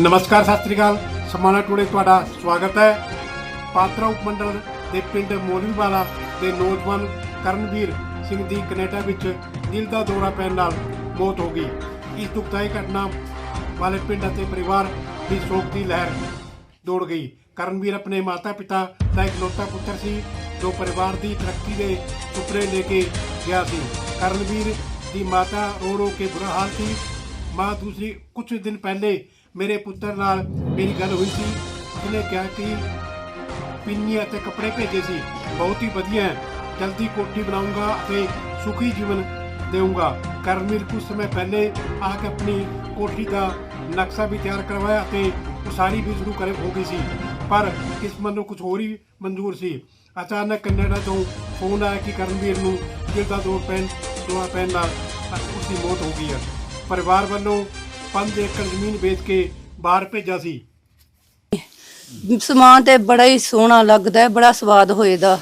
ਨਮਸਕਾਰ, ਸਤਿ ਸ੍ਰੀ ਅਕਾਲ। ਸਮਾਣਾ ਟੂਡੇ ਤੁਹਾਡਾ ਸਵਾਗਤ ਹੈ। ਪਾਤਰਾ ਉਪਮੰਡਲ ਦੇ ਪਿੰਡ ਮੋਲੀਵਾਲਾ ਦੇ ਨੌਜਵਾਨ ਕਰਨਵੀਰ ਸਿੰਘ ਦੀ ਕੈਨੇਡਾ ਵਿੱਚ ਦਿਲ ਦਾ ਦੌਰਾ ਪੈਣ ਨਾਲ ਮੌਤ ਹੋ ਗਈ। ਇਸ ਦੁਖਦਾਈ ਘਟਨਾ ਵਾਲੇ ਪਿੰਡ ਅਤੇ ਪਰਿਵਾਰ ਦੀ ਸੋਗ ਦੀ ਲਹਿਰ ਦੌੜ ਗਈ। ਕਰਨਵੀਰ ਆਪਣੇ ਮਾਤਾ-ਪਿਤਾ ਦਾ ਇਕਲੌਤਾ ਪੁੱਤਰ ਸੀ, ਜੋ ਪਰਿਵਾਰ ਦੀ ਤਰੱਕੀ ਦੇ ਸੁਪਨੇ ਲੈ ਕੇ ਗਿਆ ਸੀ। ਕਰਨਵੀਰ ਦੀ ਮਾਤਾ ਰੋ ਰੋ ਕੇ ਬੁਰਾ ਹਾਲ ਸੀ। ਮਾਂ ਦੂਸਰੀ ਕੁਝ ਦਿਨ ਪਹਿਲੇ ਮੇਰੇ ਪੁੱਤਰ ਨਾਲ ਮੇਰੀ ਗੱਲ ਹੋਈ ਸੀ। ਉਸਨੇ ਕਿਹਾ ਕਿ ਪਿੰਨੀ ਅਤੇ ਕੱਪੜੇ ਭੇਜੇ ਸੀ। ਬਹੁਤ ਹੀ ਵਧੀਆ ਹੈ। ਜਲਦੀ ਕੋਠੀ ਬਣਾਉਂਗਾ ਅਤੇ ਸੁਖੀ ਜੀਵਨ ਦੇਊਂਗਾ। ਕਰਨਵੀਰ ਕੁਝ ਸਮੇਂ ਪਹਿਲੇ ਆ ਕੇ ਆਪਣੀ ਕੋਠੀ ਦਾ ਨਕਸ਼ਾ ਵੀ ਤਿਆਰ ਕਰਵਾਇਆ ਅਤੇ ਉਸਾਰੀ ਵੀ ਸ਼ੁਰੂ ਕਰ ਹੋ ਗਈ ਸੀ। ਪਰ ਕਿਸਮਤ ਨੂੰ ਕੁਝ ਹੋਰ ਹੀ ਮਨਜ਼ੂਰ ਸੀ। ਅਚਾਨਕ ਕੈਨੇਡਾ ਤੋਂ ਫੋਨ ਆਇਆ ਕਿ ਕਰਨਵੀਰ ਨੂੰ ਦਿਲ ਦਾ ਦੌਰ ਪੈਣ ਦੌਰਾ ਪੈਣ ਨਾਲ ਉਸ ਦੀ ਮੌਤ ਹੋ ਗਈ ਹੈ। ਪਰਿਵਾਰ ਵੱਲੋਂ 5 ਏਕੜ ਜ਼ਮੀਨ ਵੇਚ ਕੇ ਬਾਹਰ ਭੇਜਿਆ ਸੀ। ਸਮਾਨ ਤੇ ਬੜਾ ਹੀ ਸੋਹਣਾ ਲੱਗਦਾ ਹੈ ਬੜਾ ਸਵਾਦ ਹੋਏਦਾ।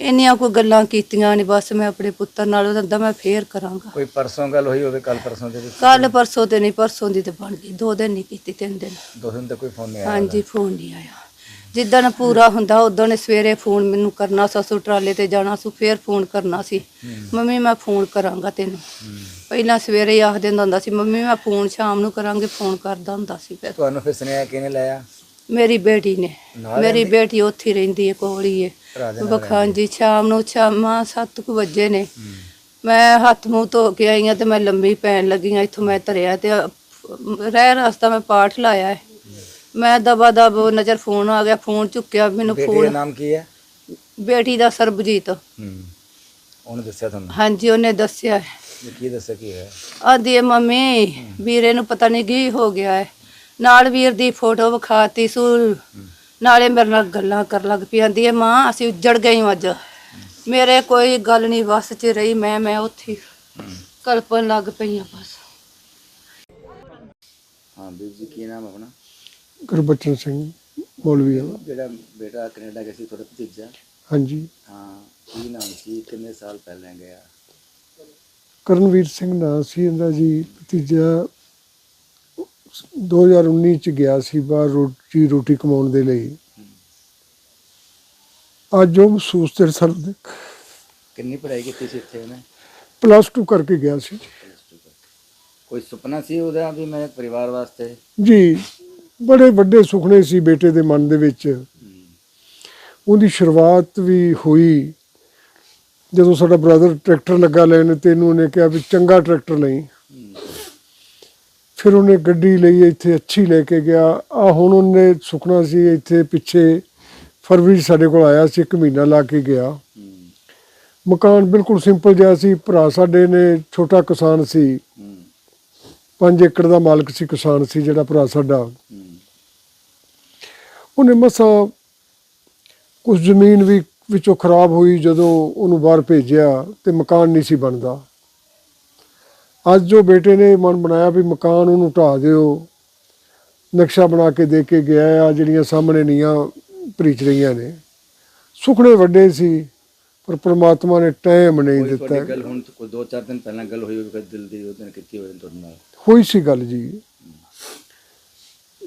ਇੰਨੀਆਂ ਕੋਈ ਗੱਲਾਂ ਕੀਤੀਆਂ ਨਹੀਂ ਬਸ ਮੈਂ ਆਪਣੇ ਪੁੱਤਰ ਨਾਲ ਉਹਦਾ ਮੈਂ ਫੇਰ ਕਰਾਂਗਾ। ਕੋਈ ਪਰਸੋਂ ਗੱਲ ਹੋਈ ਹੋਵੇ ਕੱਲ ਪਰਸੋਂ ਦੇ ਵਿੱਚ? ਕੱਲ ਪਰਸੋਂ ਤੇ ਨਹੀਂ ਪਰਸੋਂ ਦੀ ਤੇ ਬਣ ਗਈ ਦੋ ਦਿਨ ਨਹੀਂ ਕੀਤੀ ਤਿੰਨ ਦਿਨ। ਦੋ ਦਿਨ ਤੱਕ ਕੋਈ ਫੋਨ ਨਹੀਂ ਆਇਆ ਹਾਂਜੀ ਫੋਨ ਨਹੀਂ ਆਇਆ। ਜਿੱਦਣ ਪੂਰਾ ਹੁੰਦਾ ਉਦੋਂ ਨੇ ਸਵੇਰੇ ਫੋਨ ਮੈਨੂੰ ਕਰਨਾ ਸਸੂ ਟਰਾਲੇ ਤੇ ਜਾਣਾ ਸੀ ਫੇਰ ਫੋਨ ਕਰਨਾ ਸੀ। ਮੰਮੀ ਮੈਂ ਫੋਨ ਕਰਾਂਗਾ ਤੈਨੂੰ। ਪਹਿਲਾਂ ਸਵੇਰੇ ਹੀ ਆਖ ਦਿੰਦਾ ਹੁੰਦਾ ਸੀ ਮੰਮੀ ਮੈਂ ਫੋਨ ਸ਼ਾਮ ਨੂੰ ਕਰਾਂਗੇ ਫੋਨ ਕਰਦਾ ਹੁੰਦਾ ਸੀ ਫਿਰ। ਤੁਹਾਨੂੰ ਫਿਰ ਸੁਨੇਹਾ ਕਿਹਨੇ ਲਾਇਆ? ਮੇਰੀ ਬੇਟੀ ਨੇ। ਮੇਰੀ ਬੇਟੀ ਉੱਥੇ ਰਹਿੰਦੀ ਹੈ ਕੋਲ ਹੀ ਹੈ। ਬਖਾਂਜੀ ਸ਼ਾਮ ਨੂੰ ਸ਼ਾਮਾਂ 7 ਵਜੇ ਨੇ। ਮੈਂ ਹੱਥ ਮੂੰਹ ਧੋ ਕੇ ਆਈ ਹਾਂ ਤੇ ਮੈਂ ਲੰਮੀ ਪੈਣ ਲੱਗੀ ਹਾਂ ਇੱਥੋਂ ਮੈਂ ਧਰਿਆ ਤੇ ਰਹਿ ਰਸਤਾ ਮੈਂ ਪਾਠ ਲਾਇਆ ਹੈ। ਮੈਂ ਦਬਾ ਦਬ ਨਜ਼ਰ ਫੋਨ ਆ ਗਿਆ ਫੋਨ ਚੁੱਕਿਆ ਮੈਨੂੰ ਬੇਟੀ ਦਾ ਫੋਨ ਨਾਮ ਕੀ ਹੈ? ਬੇਟੀ ਦਾ ਸਰਬਜੀਤ। ਹੂੰ ਉਹਨੇ ਦੱਸਿਆ ਤੁਹਾਨੂੰ? ਹਾਂਜੀ ਉਹਨੇ ਦੱਸਿਆ। ਹੈ। ਵੀ ਕੀ ਦੱਸਿਆ ਕੀ ਹੈ ਆਂਦੀ ਹੈ ਮੰਮੀ ਵੀਰੇ ਨੂੰ ਪਤਾ ਨਹੀਂ ਕੀ ਹੋ ਗਿਆ ਹੈ। ਨਾਲ ਵੀਰ ਦੀ ਫੋਟੋ ਵਿਖਾਤੀ ਸੂ। ਨਾਲੇ ਮੇਰੇ ਨਾਲ ਗੱਲਾਂ ਕਰ ਲੱਗ ਪਈ ਆਂਦੀ ਹੈ ਮਾਂ ਅਸੀਂ ਉੱਜੜ ਗਏ ਹਾਂ ਅੱਜ। ਮੇਰੇ ਕੋਈ ਗੱਲ ਨਹੀਂ ਵਸ ਚ ਰਹੀ ਮੈਂ ਮੈਂ ਉੱਥੇ ਹੀ। ਕਲਪਣ ਲੱਗ ਪਈ ਹਾਂ ਬਸ। ਹਾਂ ਵੀਰ ਜੀ ਕੀ ਨਾਮ ਆਪਣਾ? ਗੁਰਬਚਨ ਸਿੰਘ ਮੌਲਵੀ ਵਾਲਾ। ਜਿਹੜਾ ਬੇਟਾ ਕੈਨੇਡਾ ਗਿਆ ਸੀ ਤੁਹਾਡਾ ਭਤੀਜਾ? ਹਾਂਜੀ। ਹਾਂ ਕੀ ਨਾਮ ਸੀ? ਕਿੰਨੇ ਸਾਲ ਪਹਿਲਾਂ ਗਿਆ? ਕਰਨਵੀਰ ਸਿੰਘ ਨਾਂ ਸੀ ਇਹਦਾ ਜੀ ਭਤੀਜਾ। 2019 ਚ ਗਿਆ ਸੀ ਬਾਹਰ ਰੋਟੀ ਰੋਟੀ ਕਮਾਉਣ ਦੇ ਲਈ। ਅੱਜ ਉਹ ਮਹਿਸੂਸ ਤੇ ਸਰ ਕਿੰਨੀ ਪੜ੍ਹਾਈ ਕੀਤੀ ਸੀ ਇੱਥੇ ਉਹਨੇ? ਪਲੱਸ 2 ਕਰਕੇ ਗਿਆ ਸੀ। ਕੋਈ ਸੁਪਨਾ ਸੀ ਉਹਦਾ ਵੀ ਮੈਂ ਪਰਿਵਾਰ ਵਾਸਤੇ? ਜੀ। ਬੜੇ ਵੱਡੇ ਸੁਪਨੇ ਸੀ ਬੇਟੇ ਦੇ ਮਨ ਦੇ ਵਿੱਚ। ਉਹਦੀ ਸ਼ੁਰੂਆਤ ਵੀ ਹੋਈ। ਜਦੋਂ ਸਾਡਾ ਬ੍ਰਦਰ ਟਰੈਕਟਰ ਲੱਗਾ ਲੈਣ ਤੇ ਇਹਨੂੰ ਉਹਨੇ ਕਿਹਾ ਵੀ ਚੰਗਾ ਟਰੈਕਟਰ ਲਈ। ਫਿਰ ਉਹਨੇ ਗੱਡੀ ਲਈ, ਇੱਥੇ ਅੱਛੀ ਲੈ ਕੇ ਗਿਆ। ਆ ਹੁਣ ਉਹਨੇ ਸੁਖਣਾ ਸੀ ਇੱਥੇ ਪਿੱਛੇ ਫਰਵਰੀ ਸਾਡੇ ਕੋਲ ਆਇਆ ਸੀ, ਇੱਕ ਮਹੀਨਾ ਲਾ ਕੇ ਗਿਆ। ਮਕਾਨ ਬਿਲਕੁਲ ਸਿੰਪਲ ਜਿਹਾ ਸੀ। ਭਰਾ ਸਾਡੇ ਨੇ, ਛੋਟਾ ਕਿਸਾਨ ਸੀ। 5 ਏਕੜ ਦਾ ਮਾਲਕ ਸੀ ਕਿਸਾਨ ਸੀ ਜਿਹੜਾ ਭਰਾ ਸਾਡਾ। ਉਹਨੇ ਮਸਾ ਕੁਝ ਜ਼ਮੀਨ ਵੀ ਵਿੱਚੋਂ ਖਰਾਬ ਹੋਈ ਜਦੋਂ ਉਹਨੂੰ ਬਾਹਰ ਭੇਜਿਆ ਤੇ ਮਕਾਨ ਨਹੀਂ ਸੀ ਬਣਦਾ। ਅੱਜ ਜੋ ਬੇਟੇ ਨੇ ਮਨ ਬਣਾਇਆ ਵੀ ਮਕਾਨ ਉਹਨੂੰ ਢਾ ਦਿਓ ਨਕਸ਼ਾ ਬਣਾ ਕੇ ਦੇ ਕੇ ਗਿਆ ਆ ਜਿਹੜੀਆਂ ਸਾਹਮਣੇ ਨੀਆਂ ਭਰੀਚ ਰਹੀਆਂ ਨੇ। ਸੁਖਣੇ ਵੱਡੇ ਸੀ ਪਰ ਪ੍ਰਮਾਤਮਾ ਨੇ ਟਾਈਮ ਨਹੀਂ ਦਿੱਤਾ। ਗੱਲ ਹੁਣ ਕੋਈ ਦੋ ਚਾਰ ਦਿਨ ਪਹਿਲਾਂ ਗੱਲ ਹੋਈ ਹੋਵੇ ਦਿਲ ਦੀ ਉਹਦੇ ਨਾਲ ਕੀਤੀ ਹੋਵੇ ਤੁਹਾਡੇ ਨਾਲ। ਹੋਈ ਸੀ ਗੱਲ ਜੀ।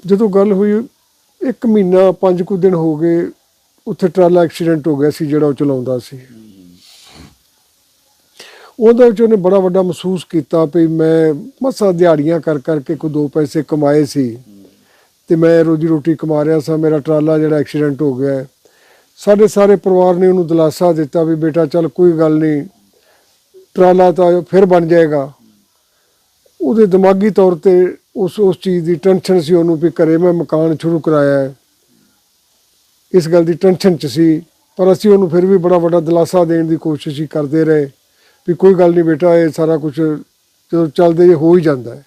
ਜਦੋਂ ਗੱਲ ਹੋਈ ਇੱਕ ਮਹੀਨਾ, ਪੰਜ ਕੁ ਦਿਨ ਹੋ ਗਏ, ਉੱਥੇ ਟਰਾਲਾ ਐਕਸੀਡੈਂਟ ਹੋ ਗਿਆ ਸੀ, ਜਿਹੜਾ ਉਹ ਚਲਾਉਂਦਾ ਸੀ। ਉਹਦੇ ਵਿੱਚ ਉਹਨੇ ਬੜਾ ਵੱਡਾ ਮਹਿਸੂਸ ਕੀਤਾ ਵੀ ਮੈਂ ਮਸਾ ਦਿਹਾੜੀਆਂ ਕਰ ਕਰਕੇ ਕੋਈ ਦੋ ਪੈਸੇ ਕਮਾਏ ਸੀ ਤੇ ਮੈਂ ਰੋਜੀ ਰੋਟੀ ਕਮਾ ਰਿਹਾ ਸਾਂ, ਮੇਰਾ ਟਰਾਲਾ ਜਿਹੜਾ ਐਕਸੀਡੈਂਟ ਹੋ ਗਿਆ। ਸਾਡੇ ਸਾਰੇ ਪਰਿਵਾਰ ਨੇ ਉਹਨੂੰ ਦਿਲਾਸਾ ਦਿੱਤਾ ਵੀ ਬੇਟਾ ਚੱਲ ਕੋਈ ਗੱਲ ਨਹੀਂ, ਟਰਾਲਾ ਤਾਂ ਫਿਰ ਬਣ ਜਾਏਗਾ। ਉਹਦੇ ਦਿਮਾਗੀ ਤੌਰ ਤੇ ਉਸ ਉਸ ਚੀਜ਼ ਦੀ ਟੈਨਸ਼ਨ ਸੀ ਉਹਨੂੰ ਵੀ ਘਰੇ ਮੈਂ ਮਕਾਨ ਸ਼ੁਰੂ ਕਰਾਇਆ ਹੈ। ਇਸ ਗੱਲ ਦੀ ਟੈਨਸ਼ਨ ਚ ਸੀ ਪਰ ਅਸੀਂ ਉਹਨੂੰ ਫਿਰ ਵੀ ਬੜਾ ਵੱਡਾ ਦਿਲਾਸਾ ਦੇਣ ਦੀ ਕੋਸ਼ਿਸ਼ ਹੀ ਕਰਦੇ ਰਹੇ ਵੀ ਕੋਈ ਗੱਲ ਨਹੀਂ ਬੇਟਾ ਇਹ ਸਾਰਾ ਕੁਝ ਜਦੋਂ ਚੱਲਦੇ ਜੇ ਹੋ ਹੀ ਜਾਂਦਾ ਹੈ।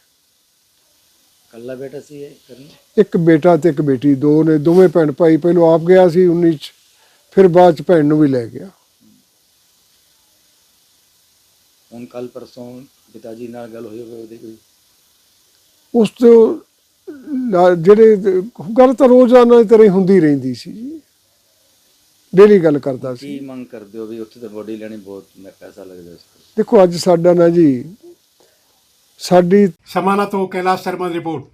ਕੱਲਾ ਬੇਟਾ ਸੀ ਇਹ ਕਰਨ? ਇੱਕ ਬੇਟਾ ਤੇ ਇੱਕ ਬੇਟੀ ਦੋ ਨੇ ਦੋਵੇਂ ਭੈਣ ਭਾਈ ਪਹਿਲਾਂ ਆਪ ਗਿਆ ਸੀ 19 ਚ ਫਿਰ ਬਾਅਦ ਚ ਭੈਣ ਨੂੰ ਵੀ ਲੈ ਗਿਆ। ਹੁਣ ਕੱਲ ਪਰਸੋਂ ਪਿਤਾ ਜੀ ਨਾਲ ਗੱਲ ਹੋਈ ਹੋਵੇ ਉਹਦੀ ਕੋਈ? ਉਸ ਤੋਂ ਜਿਹੜੇ ਗੱਲ ਤਾਂ ਰੋਜ਼ਾਨਾ ਦੀ ਤਰ੍ਹਾਂ ਹੀ ਹੁੰਦੀ ਰਹਿੰਦੀ ਸੀ ਡੇਲੀ ਗੱਲ ਕਰਦਾ ਸੀ। ਕੀ ਮੰਗ ਕਰਦੇ ਹੋ ਵੀ ਉੱਥੇ ਤਾਂ ਬੋਡੀ ਲੈਣੀ ਬਹੁਤ ਮੈਂ ਪੈਸਾ ਲੱਗਦਾ ਇਸ ਤੇ। ਦੇਖੋ ਅੱਜ ਸਾਡਾ ਨਾ ਜੀ ਸਾਡੀ ਸਮਾਣਾ ਤੋਂ ਕੈਲਾਸ਼ ਸ਼ਰਮਾ ਦੀ ਰਿਪੋਰਟ।